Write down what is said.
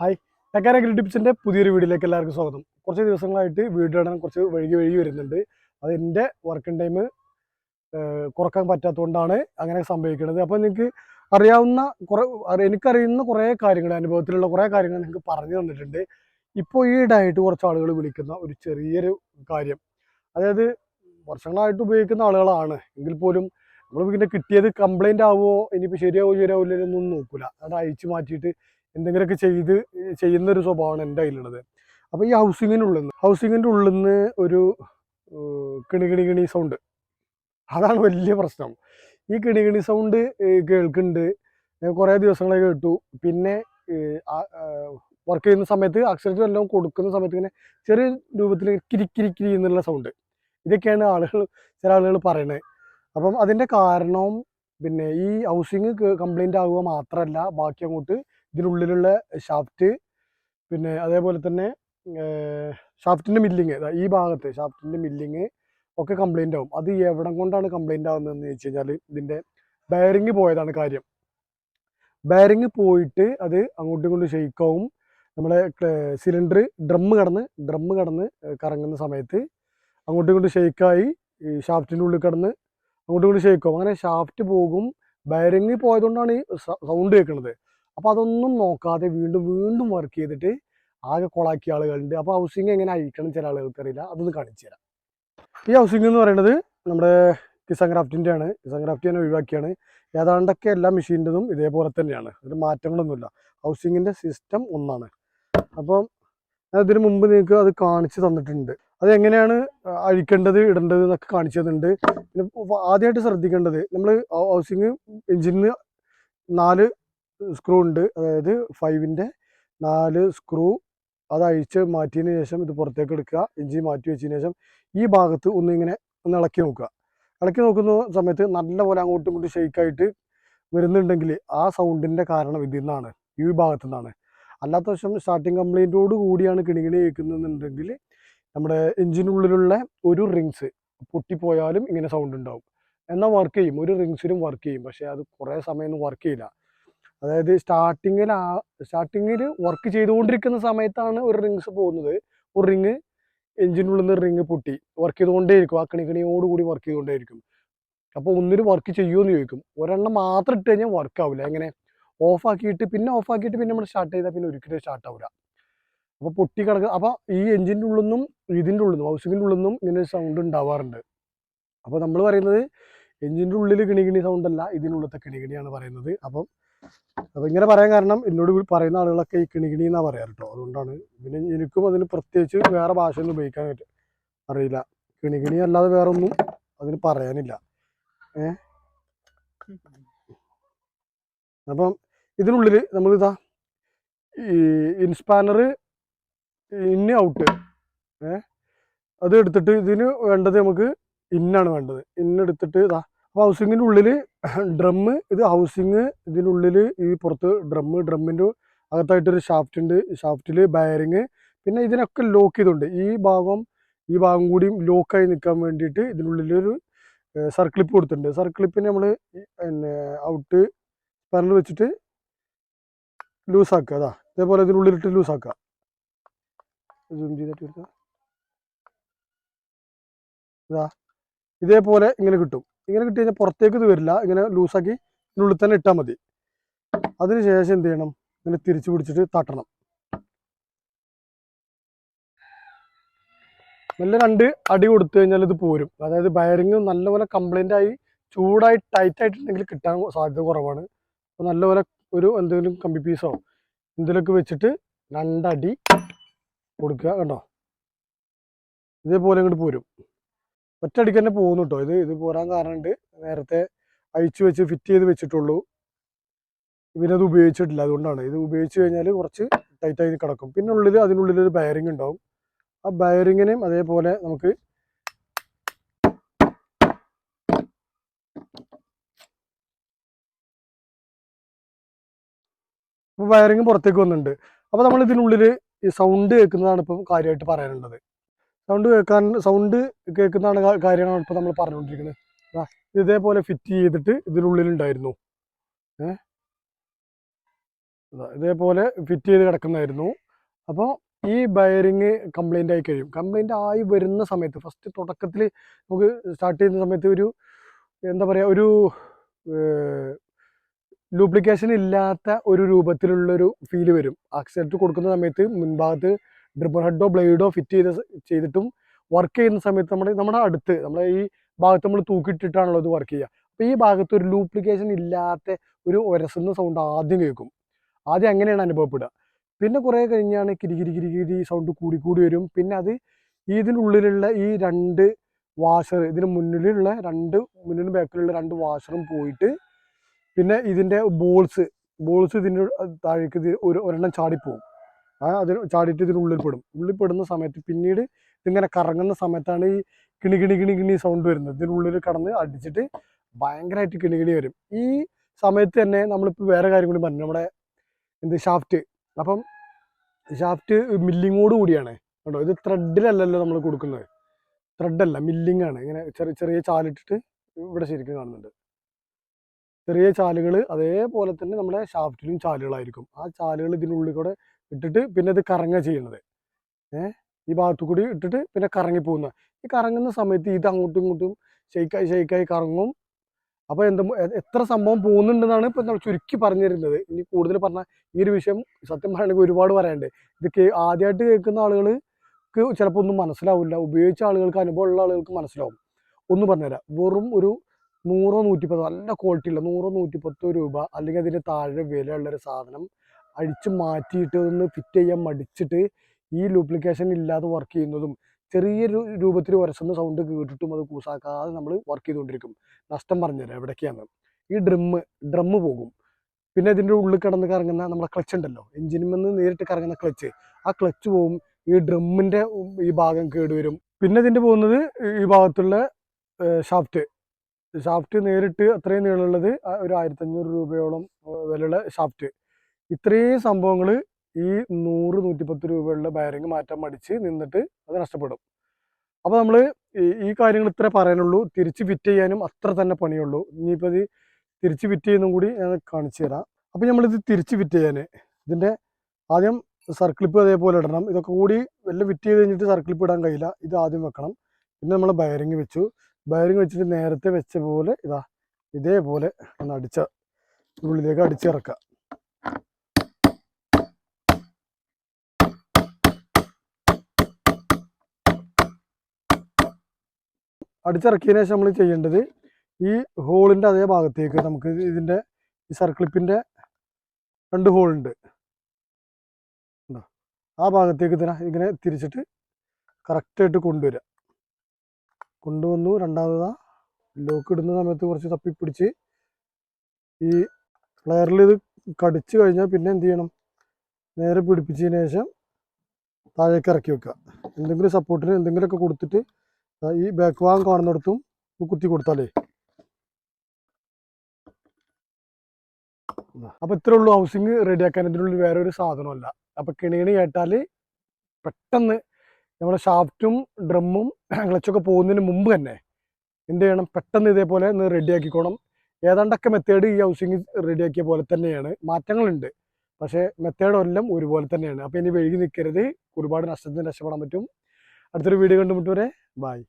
Hi ടെക്കാര ഗ്രിഡിപ്സിന്റെ പുതിയൊരു വീഡിയോയിലേക്ക് എല്ലാവർക്കും സ്വാഗതം. കുറച്ച് ദിവസങ്ങളായിട്ട് വീഡിയോ ഇടാൻ കുറച്ച് വഴുകി വഴുകി വരുന്നുണ്ട്. അത് എന്റെ വർക്കിംഗ് ടൈം കുറയ്ക്കാൻ പറ്റാത്തതുകൊണ്ടാണ് അങ്ങനെ സംഭവിക്കുന്നത്. അപ്പോൾ നിങ്ങൾക്ക് അറിയാവുന്ന കുറേ എനിക്കറിയുന്ന കുറേ കാര്യങ്ങൾ അനുഭവത്തിലുള്ള കുറേ കാര്യങ്ങൾ നിങ്ങൾക്ക് പറഞ്ഞു തന്നിട്ടുണ്ട്. ഇപ്പോൾ ഈ ഇടായിട്ട് കുറച്ച് ആളുകൾ വിളിക്കുന്ന ഒരു ചെറിയൊരു കാര്യം. അതായത് വർഷങ്ങളായിട്ട് ഉപയോഗിക്കുന്ന ആളുകളാണ്. എങ്കിൽ പോലും നമ്മൾ പിന്നെ കിട്ടിയത് കംപ്ലൈന്റ് ആവുമോ ഇനിയിപ്പോൾ ശരിയാവുമോ ശരിയാവില്ല എന്നൊന്നും നോക്കില്ല അത് അയച്ചു മാറ്റിയിട്ട് എന്തെങ്കിലുമൊക്കെ ചെയ്ത് ചെയ്യുന്ന ഒരു സ്വഭാവമാണ് എന്റെ കയ്യിലുള്ളത്. അപ്പോൾ ഈ ഹൗസിങ്ങിനുള്ളിൽ നിന്ന് ഹൗസിങ്ങിന്റെ ഉള്ളിൽ നിന്ന് ഒരു കിണി കിണി കിണി സൗണ്ട് അതാണ് വലിയ പ്രശ്നം. ഈ കിണി കിണി സൗണ്ട് കേൾക്കുന്നുണ്ട്. കുറേ ദിവസങ്ങളെ കേട്ടു. പിന്നെ വർക്ക് ചെയ്യുന്ന സമയത്ത് അക്ഷരത്തിൽ എല്ലാം കൊടുക്കുന്ന സമയത്ത് ഇങ്ങനെ ചെറിയ രൂപത്തിൽ കിരിക്കിരിക്കിരി എന്നുള്ള സൗണ്ട് ഇതൊക്കെയാണ് ആളുകൾ ചില ആളുകൾ പറയുന്നത് അപ്പം അതിന്റെ കാരണവും പിന്നെ ഈ ഹൗസിങ് കംപ്ലൈന്റ് ആകുക മാത്രമല്ല ബാക്കി അങ്ങോട്ട് ഇതിനുള്ളിലുള്ള ഷാഫ്റ്റ് പിന്നെ അതേപോലെ തന്നെ ഷാഫ്റ്റിന്റെ മില്ലിങ് ഈ ഭാഗത്ത് ഷാഫ്റ്റിന്റെ മില്ലിങ് ഒക്കെ കംപ്ലൈന്റ് ആവും. അത് എവിടെ കൊണ്ടാണ് കംപ്ലൈന്റ് ആവുന്നതെന്ന് വെച്ച് കഴിഞ്ഞാൽ ഇതിന്റെ ബയറിങ് പോയതാണ് കാര്യം. ബയറിങ് പോയിട്ട് അത് അങ്ങോട്ടും ഇങ്ങോട്ടും ഷെയ്ക്കാവും നമ്മുടെ സിലിണ്ടർ ഡ്രമ്മ് കടന്ന് ഡ്രമ്മ് കടന്ന് കറങ്ങുന്ന സമയത്ത് അങ്ങോട്ടും ഇങ്ങോട്ടും ഷെയ്ക്കായി ഈ ഷാഫ്റ്റിന്റെ ഉള്ളിൽ കടന്ന് അങ്ങോട്ടും ഇങ്ങോട്ടും ഷെയ്ക്കാവും അങ്ങനെ ഷാഫ്റ്റ് പോകും. ബയറിങ് പോയതുകൊണ്ടാണ് ഈ സൗണ്ട് കേൾക്കുന്നത്. അപ്പോൾ അതൊന്നും നോക്കാതെ വീണ്ടും വീണ്ടും വർക്ക് ചെയ്തിട്ട് ആകെ കൊളാക്കിയ ആളുകളുണ്ട്. അപ്പോൾ ഹൗസിങ് എങ്ങനെ അയക്കണം ചില ആളുകൾക്ക് അറിയില്ല. അതൊന്ന് കാണിച്ചു തരാം. ഈ ഹൗസിംഗ് എന്ന് പറയുന്നത് നമ്മുടെ കിസാൻ ക്രാഫ്റ്റിന്റെ ആണ്. കിസാൻ ക്രാഫ്റ്റ് ഞാൻ ഒഴിവാക്കിയാണ്. ഏതാണ്ടൊക്കെ എല്ലാ മെഷീന്റെതും ഇതേപോലെ തന്നെയാണ്. അതിൽ മാറ്റങ്ങളൊന്നുമില്ല. ഹൗസിങ്ങിന്റെ സിസ്റ്റം ഒന്നാണ്. അപ്പം ഞാൻ ഇതിന് മുമ്പ് നിങ്ങൾക്ക് അത് കാണിച്ചു തന്നിട്ടുണ്ട്. അത് എങ്ങനെയാണ് അഴിക്കേണ്ടത് ഇടേണ്ടത് എന്നൊക്കെ കാണിച്ചു തന്നിട്ടുണ്ട്. പിന്നെ ആദ്യമായിട്ട് ശ്രദ്ധിക്കേണ്ടത് നമ്മൾ ഹൗസിങ് എഞ്ചിന് നാല് സ്ക്രൂ ഉണ്ട്. അതായത് ഫൈവിന്റെ നാല് സ്ക്രൂ അത് അഴിച്ച് മാറ്റിയതിന് ശേഷം ഇത് പുറത്തേക്ക് എടുക്കുക. എഞ്ചിൻ മാറ്റി വെച്ചതിന് ശേഷം ഈ ഭാഗത്ത് ഒന്ന് ഇങ്ങനെ ഒന്ന് ഇളക്കി നോക്കുക. ഇളക്കി നോക്കുന്ന സമയത്ത് നല്ലപോലെ അങ്ങോട്ടും ഇങ്ങോട്ടും ഷെയ്ക്കായിട്ട് വരുന്നുണ്ടെങ്കിൽ ആ സൗണ്ടിന്റെ കാരണം ഇതിൽ നിന്നാണ്. ഈ ഭാഗത്തു നിന്നാണ്. അല്ലാത്ത വശം സ്റ്റാർട്ടിങ് കംപ്ലൈന്റോട് കൂടിയാണ് കിണികിണി കേൾക്കുന്നുണ്ടെങ്കിൽ നമ്മുടെ എഞ്ചിനുള്ളിലുള്ള ഒരു റിങ്സ് പൊട്ടിപ്പോയാലും ഇങ്ങനെ സൗണ്ട് ഉണ്ടാവും. എന്നാൽ വർക്ക് ചെയ്യും. ഒരു റിങ്സിലും വർക്ക് ചെയ്യും. പക്ഷേ അത് കുറേ സമയമൊന്നും വർക്ക് ചെയ്യില്ല. അതായത് സ്റ്റാർട്ടിങ്ങിൽ ആ സ്റ്റാർട്ടിങ്ങിൽ വർക്ക് ചെയ്തുകൊണ്ടിരിക്കുന്ന സമയത്താണ് ഒരു റിങ്സ് പോകുന്നത്. ഒരു റിങ് എഞ്ചിനുള്ളിൽ നിന്ന് റിങ് പൊട്ടി. വർക്ക് ചെയ്തുകൊണ്ടേയിരിക്കും. ആ കണിക്കണിയോട് കൂടി വർക്ക് ചെയ്തുകൊണ്ടേയിരിക്കും. അപ്പോൾ ഒന്നിന് വർക്ക് ചെയ്യുമോ എന്ന് ചോദിക്കും. ഒരെണ്ണം മാത്രം ഇട്ട് കഴിഞ്ഞാൽ വർക്ക് ആവില്ല എങ്ങനെ? ഓഫ് ആക്കിയിട്ട് പിന്നെ ഓഫ് ആക്കിയിട്ട് പിന്നെ നമ്മൾ സ്റ്റാർട്ട് ചെയ്താൽ പിന്നെ ഒരിക്കലും സ്റ്റാർട്ട് ആവില്ല അപ്പോൾ പൊട്ടി കിടക്കുക അപ്പോൾ ഈ എഞ്ചിന്റെ ഉള്ളിൽ നിന്നും ഇതിന്റെ ഉള്ളിൽ നിന്നും ഹൗസിങ്ങിന്റെ ഉള്ളിൽ നിന്നും ഇങ്ങനെ സൗണ്ട് ഉണ്ടാവാറുണ്ട്. അപ്പോൾ നമ്മൾ പറയുന്നത് എഞ്ചിന്റെ ഉള്ളിൽ കിണികിണി സൗണ്ട് അല്ല ഇതിനുള്ളത്തെ കിണികിണിയാണ് പറയുന്നത്. അപ്പം അപ്പോൾ ഇങ്ങനെ പറയാൻ കാരണം എന്നോട് പറയുന്ന ആളുകളൊക്കെ ഈ കിണികിണി എന്നാണ് പറയാറ് കേട്ടോ അതുകൊണ്ടാണ് പിന്നെ എനിക്കും അതിന് പ്രത്യേകിച്ച് വേറെ ഭാഷയൊന്നും ഉപയോഗിക്കാൻ അറിയില്ല. കിണികിണി അല്ലാതെ വേറെ ഒന്നും അതിന് പറയാനില്ല. ഏ? അപ്പം ഇതിനുള്ളിൽ നമ്മളിതാ ഈ ഇൻസ്പാനർ ഇന്ന് ഔട്ട്. ഏ? അത് എടുത്തിട്ട് ഇതിന് വേണ്ടത് നമുക്ക് ഇന്നാണ് വേണ്ടത്. ഇന്നെടുത്തിട്ട് ഇതാ അപ്പോൾ ഹൗസിങ്ങിന്റെ ഉള്ളിൽ ഡ്രമ്മ് ഇത് ഹൗസിങ് ഇതിനുള്ളിൽ ഈ പുറത്ത് ഡ്രമ്മ് ഡ്രമ്മിന്റെ അകത്തായിട്ടൊരു ഷാഫ്റ്റ് ഉണ്ട്. ഷാഫ്റ്റിൽ ബയറിങ് പിന്നെ ഇതിനൊക്കെ ലോക്ക് ചെയ്തുണ്ട്. ഈ ഭാഗം ഈ ഭാഗം കൂടിയും ലോക്കായി നിൽക്കാൻ വേണ്ടിയിട്ട് ഇതിനുള്ളിലൊരു സർക്ലിപ്പ് കൊടുത്തിട്ടുണ്ട്. സർക്ലിപ്പിന് നമ്മൾ പിന്നെ ഔട്ട് പറഞ്ഞ് വെച്ചിട്ട് ലൂസാക്കുക അതാ. ഇതേപോലെ ഇതിനുള്ളിലിട്ട് ലൂസാക്കുക സൂം ഇതാ. ഇതേപോലെ ഇങ്ങനെ കിട്ടും. ഇങ്ങനെ കിട്ടി കഴിഞ്ഞാൽ പുറത്തേക്ക് ഇത് വരില്ല. ഇങ്ങനെ ലൂസാക്കി ഇതിനുള്ളിൽ തന്നെ ഇട്ടാൽ മതി. അതിന് ശേഷം എന്ത് ചെയ്യണം? ഇങ്ങനെ തിരിച്ചു പിടിച്ചിട്ട് തട്ടണം. നല്ല രണ്ട് അടി കൊടുത്തു കഴിഞ്ഞാൽ ഇത് പോരും. അതായത് ബയറിങ് നല്ലപോലെ കംപ്ലൈന്റ് ആയി ചൂടായി ടൈറ്റ് ആയിട്ടുണ്ടെങ്കിൽ കിട്ടാൻ സാധ്യത കുറവാണ്. അപ്പോൾ നല്ലപോലെ ഒരു എന്തെങ്കിലും കമ്പി പീസോ എന്തെങ്കിലുമൊക്കെ വെച്ചിട്ട് രണ്ടടി കൊടുക്കുക കണ്ടോ? ഇതേപോലെ ഇങ്ങോട്ട് പോരും. ഒറ്റയടിക്ക് തന്നെ പോകുന്നു കേട്ടോ ഇത് ഇത് പോരാൻ കാരണമുണ്ട് നേരത്തെ അഴിച്ചു വെച്ച് ഫിറ്റ് ചെയ്ത് വെച്ചിട്ടുള്ളൂ. ഇവരത് ഉപയോഗിച്ചിട്ടില്ല. അതുകൊണ്ടാണ്. ഇത് ഉപയോഗിച്ച് കഴിഞ്ഞാൽ കുറച്ച് ടൈറ്റായി കിടക്കും. പിന്നെ ഉള്ളിൽ അതിനുള്ളിൽ ഒരു ബയറിംഗ് ഉണ്ടാവും. ആ ബയറിങ്ങിനെയും അതേപോലെ നമുക്ക് ഇപ്പോൾ വയറിങ് പുറത്തേക്ക് വന്നിട്ടുണ്ട്. അപ്പോൾ നമ്മൾ ഇതിനുള്ളിൽ ഈ സൗണ്ട് കേൾക്കുന്നതാണ് ഇപ്പം കാര്യമായിട്ട് പറയാനുള്ളത്. സൗണ്ട് കേൾക്കാൻ സൗണ്ട് കേൾക്കുന്നതാണ് കാര്യങ്ങളാണ് ഇപ്പോൾ നമ്മൾ പറഞ്ഞുകൊണ്ടിരിക്കുന്നത് ഇതേപോലെ ഫിറ്റ് ചെയ്തിട്ട് ഇതിനുള്ളിലുണ്ടായിരുന്നു. ഏ? ഇതാ ഇതേപോലെ ഫിറ്റ് ചെയ്ത് കിടക്കുന്നതായിരുന്നു. അപ്പോൾ ഈ ബയറിങ് കംപ്ലൈന്റ് ആയി കഴിയും. കംപ്ലൈന്റ് ആയി വരുന്ന സമയത്ത് ഫസ്റ്റ് തുടക്കത്തിൽ നമുക്ക് സ്റ്റാർട്ട് ചെയ്യുന്ന സമയത്ത് ഒരു എന്താ പറയുക ഒരു ലൂപ്ലിക്കേഷൻ ഇല്ലാത്ത ഒരു രൂപത്തിലുള്ളൊരു ഫീൽ വരും. ആക്സിഡന്റ് കൊടുക്കുന്ന സമയത്ത് മുൻഭാഗത്ത് ഡ്രിബർ ഹെഡോ ബ്ലേഡോ ഫിറ്റ് ചെയ്ത് ചെയ്തിട്ടും വർക്ക് ചെയ്യുന്ന സമയത്ത് നമ്മുടെ നമ്മുടെ അടുത്ത് നമ്മളെ ഈ ഭാഗത്ത് നമ്മൾ തൂക്കിയിട്ടിട്ടാണല്ലോ ഇത് വർക്ക് ചെയ്യുക. അപ്പോൾ ഈ ഭാഗത്ത് ഒരു ലൂപ്ലിക്കേഷൻ ഇല്ലാത്ത ഒരു ഒരസുന്ന സൗണ്ട് ആദ്യം കേൾക്കും. ആദ്യം അങ്ങനെയാണ് അനുഭവപ്പെടുക. പിന്നെ കുറേ കഴിഞ്ഞാണ് കിരികിരി കിരി കിരി കിരി സൗണ്ട് കൂടി കൂടി വരും. പിന്നെ അത് ഇതിനുള്ളിലുള്ള ഈ രണ്ട് വാഷർ ഇതിന് മുന്നിലുള്ള രണ്ട് മുന്നിലും ബാക്കിലുള്ള രണ്ട് വാഷറും പോയിട്ട് പിന്നെ ഇതിന്റെ ബോൾസ് ബോൾസ് ഇതിന്റെ താഴേക്ക് ഒരു ഒരെണ്ണം ചാടിപ്പോവും. ആ അതിന് ചാടിയിട്ട് ഇതിനുള്ളിൽ പെടും. ഉള്ളിൽ പെടുന്ന സമയത്ത് പിന്നീട് ഇതിങ്ങനെ കറങ്ങുന്ന സമയത്താണ് ഈ കിണി കിണി കിണി കിണി സൗണ്ട് വരുന്നത്. ഇതിനുള്ളിൽ കടന്ന് അടിച്ചിട്ട് ഭയങ്കരമായിട്ട് കിണി കിണി വരും. ഈ സമയത്ത് തന്നെ നമ്മളിപ്പോൾ വേറെ കാര്യം കൂടി പറഞ്ഞു. നമ്മുടെ എന്ത് ഷാഫ്റ്റ് അപ്പം ഷാഫ്റ്റ് മില്ലിങ്ങോട് കൂടിയാണ്. കേട്ടോ ഇത് ത്രെഡിലല്ലല്ലോ നമ്മൾ കൊടുക്കുന്നത്. ത്രെഡല്ല മില്ലിംഗ് ആണ്. ഇങ്ങനെ ചെറിയ ചെറിയ ചാലിട്ടിട്ട് ഇവിടെ ശരിക്കും കാണുന്നുണ്ട്. ചെറിയ ചാലുകൾ അതേപോലെ തന്നെ നമ്മുടെ ഷാഫ്റ്റിലും ചാലുകളായിരിക്കും. ആ ചാലുകൾ ഇതിനുള്ളിൽ കൂടെ ഇട്ടിട്ട് പിന്നെ ഇത് കറങ്ങുക ചെയ്യുന്നത്. ഈ ഭാഗത്തു കൂടി ഇട്ടിട്ട് പിന്നെ കറങ്ങി പോകുന്ന. ഈ കറങ്ങുന്ന സമയത്ത് ഇത് അങ്ങോട്ടും ഇങ്ങോട്ടും ഷെയ്ക്കായി ഷെയ്ക്കായി കറങ്ങും. അപ്പോൾ എന്താ എത്ര സംഭവം പോകുന്നുണ്ടെന്നാണ് ഇപ്പം നമ്മൾ ചുരുക്കി പറഞ്ഞു തരുന്നത് ഇനി കൂടുതൽ പറഞ്ഞാൽ ഈ ഒരു വിഷയം സത്യം പറയുകയാണെങ്കിൽ ഒരുപാട് പറയാനുണ്ട്. ഇത് കേ ആദ്യമായിട്ട് കേൾക്കുന്ന ആളുകൾക്ക് ചിലപ്പോൾ ഒന്നും മനസ്സിലാവില്ല. ഉപയോഗിച്ച ആളുകൾക്ക് അനുഭവമുള്ള ആളുകൾക്ക് മനസ്സിലാവും. ഒന്ന് പറഞ്ഞുതരാം. വെറും ഒരു നൂറോ നൂറ്റിപ്പത്തോ നല്ല ക്വാളിറ്റി ഉള്ള നൂറോ നൂറ്റിപ്പത്തോ രൂപ അല്ലെങ്കിൽ അതിന്റെ താഴെ വിലയുള്ളൊരു സാധനം അടിച്ച് മാറ്റിയിട്ട് ഒന്ന് ഫിറ്റ് ചെയ്യാൻ മടിച്ചിട്ട് ഈ ലൂപ്ലിക്കേഷൻ ഇല്ലാതെ വർക്ക് ചെയ്യുന്നതും ചെറിയ രൂപത്തിൽ ഉരസുന്ന സൗണ്ട് കേട്ടിട്ടും അത് കൂസാക്കാതെ നമ്മൾ വർക്ക് ചെയ്തുകൊണ്ടിരിക്കും. നഷ്ടം പറഞ്ഞുതരാം എവിടേക്കാണ്. ഈ ഡ്രമ്മ് ഡ്രമ്മ് പോകും. പിന്നെ ഇതിന്റെ ഉള്ളിൽ കിടന്ന് കറങ്ങുന്ന നമ്മുടെ ക്ലച്ച് ഉണ്ടല്ലോ. എഞ്ചിനിൽ നിന്ന് നേരിട്ട് കറങ്ങുന്ന ക്ലച്ച് ആ ക്ലച്ച് പോകും ഈ ഡ്രമ്മിന്റെ ഈ ഭാഗം കേടുവരും. പിന്നെ ഇതിന്റെ പോകുന്നത് ഈ ഭാഗത്തുള്ള ഷാഫ്റ്റ് ഷാഫ്റ്റ് നേരിട്ട് അത്രയും നീളമുള്ളത് ഒരു ആയിരത്തഞ്ഞൂറ് രൂപയോളം വിലയുള്ള ഷാഫ്റ്റ് ഇത്രയും സംഭവങ്ങൾ ഈ നൂറ് നൂറ്റിപ്പത്ത് രൂപയുള്ള ബയറിങ് മാറ്റാൻ മടിച്ച് നിന്നിട്ട് അത് നഷ്ടപ്പെടും. അപ്പോൾ നമ്മൾ ഈ കാര്യങ്ങൾ ഇത്ര പറയാനുള്ളൂ. തിരിച്ച് ഫിറ്റ് ചെയ്യാനും അത്ര തന്നെ പണിയുള്ളൂ. ഇനിയിപ്പോൾ ഇത് തിരിച്ച് ഫിറ്റ് ചെയ്യുന്നതും കൂടി ഞാൻ കാണിച്ചു തരാം. അപ്പോൾ നമ്മളിത് തിരിച്ച് ഫിറ്റ് ചെയ്യാൻ ഇതിന്റെ ആദ്യം സർക്കിളിപ്പ് അതേപോലെ ഇടണം. ഇതൊക്കെ കൂടി വല്ല ഫിറ്റ് ചെയ്ത് കഴിഞ്ഞിട്ട് സർക്കിളിപ്പ് ഇടാൻ കഴിയില്ല. ഇത് ആദ്യം വെക്കണം. പിന്നെ നമ്മൾ ബയറിങ് വെച്ചു. ബയറിങ് വെച്ചിട്ട് നേരത്തെ വെച്ച പോലെ ഇതാ ഇതേപോലെ ഒന്ന് അടിച്ച ഉള്ളിലേക്ക് അടിച്ചിറക്കുക. അടിച്ചിറക്കിയതിനു ശേഷം നമ്മൾ ചെയ്യേണ്ടത് ഈ ഹോളിന്റെ അതേ ഭാഗത്തേക്ക് നമുക്ക് ഇതിന്റെ ഈ സർക്കിളിപ്പിന്റെ രണ്ട് ഹോളുണ്ട്? ആ ഭാഗത്തേക്ക് ഇതിനെ ഇങ്ങനെ തിരിച്ചിട്ട് കറക്റ്റായിട്ട് കൊണ്ടുവരിക കൊണ്ടുവന്നു രണ്ടാമതാ ലോക്ക് ഇടുന്ന സമയത്ത് കുറച്ച് തപ്പിപ്പിടിച്ച് ഈ പ്ലെയറിൽ ഇത് കടിച്ചു കഴിഞ്ഞാൽ പിന്നെ എന്ത് ചെയ്യണം? നേരെ പിടിപ്പിച്ചതിന് ശേഷം താഴേക്ക് ഇറക്കി വെക്കുക എന്തെങ്കിലും സപ്പോർട്ടിന് എന്തെങ്കിലുമൊക്കെ കൊടുത്തിട്ട് ഈ ബാക്ക് ഭാഗം കാണുന്നിടത്തും കുത്തി കൊടുത്താലേ. അപ്പോൾ ഇത്രേ ഉള്ളൂ ഹൗസിങ് റെഡിയാക്കാൻ ഇതിനുള്ളിൽ വേറെ ഒരു സാധനമല്ല അപ്പോൾ കിണികിണി കേട്ടാൽ പെട്ടെന്ന് നമ്മുടെ ഷാഫ്റ്റും ഡ്രമ്മും ക്ലച്ചൊക്കെ പോകുന്നതിന് മുമ്പ് തന്നെ എന്ത് ചെയ്യണം? പെട്ടെന്ന് ഇതേപോലെ ഒന്ന് റെഡിയാക്കിക്കോണം. ഏതാണ്ടൊക്കെ മെത്തേഡ് ഈ ഹൗസിങ് റെഡിയാക്കിയ പോലെ തന്നെയാണ്. മാറ്റങ്ങളുണ്ട്. പക്ഷേ മെത്തേഡ് എല്ലാം ഒരുപോലെ തന്നെയാണ്. അപ്പോൾ ഇനി വഴുകി നിൽക്കരുത് ഒരുപാട് നഷ്ടത്തിന് രക്ഷപ്പെടാൻ പറ്റും. അടുത്തൊരു വീഡിയോ കണ്ടുമുട്ടുവരെ ബായ്